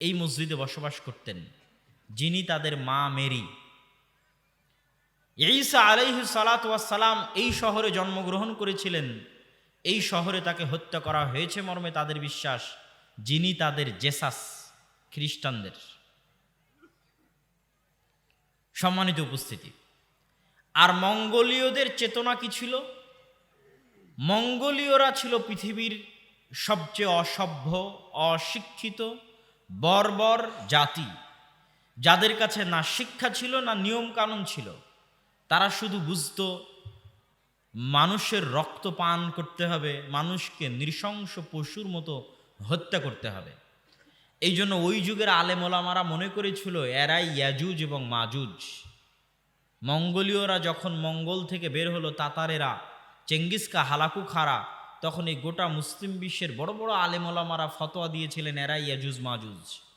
এই মসজিদে বসবাস করতেন, যিনি তাদের মা মেরি। ঈসা আলাইহি সালাম এই শহরে জন্মগ্রহণ করেছিলেন। এই শহরে তাকে হত্যা করা হয়েছে মর্মে তাদের বিশ্বাস, যিনি তাদের জেসাস, খ্রিস্টানদের। সম্মানিত উপস্থিতি, আর মঙ্গোলীয়দের চেতনা কি ছিল? মঙ্গোলীয়রা ছিল পৃথিবীর সবচেয়ে অসভ্য, অশিক্ষিত বর্বর জাতি। যাদের কাছে না শিক্ষা ছিল, না নিয়ম কানুন ছিল, তারা শুধু বুঝতো, মানুষের রক্ত পান করতে হবে, মানুষকে নৃশংস পশুর মতো হত্যা করতে হবে। এই জন্য ওই যুগের আলেমোলামারা মনে করেছিল, এরাই ইয়াজুজ এবং মাজুজ। মঙ্গোলীয়রা যখন মঙ্গল থেকে বের হলো, তাতারেরা চেঙ্গিসকা হালাকু খারা তখন এই গোটা মুসলিম বিশ্বের বড় বড় আলেমলামারা ফতোয়া দিয়েছিলেন এরা ইয়াজুজ মাজুজ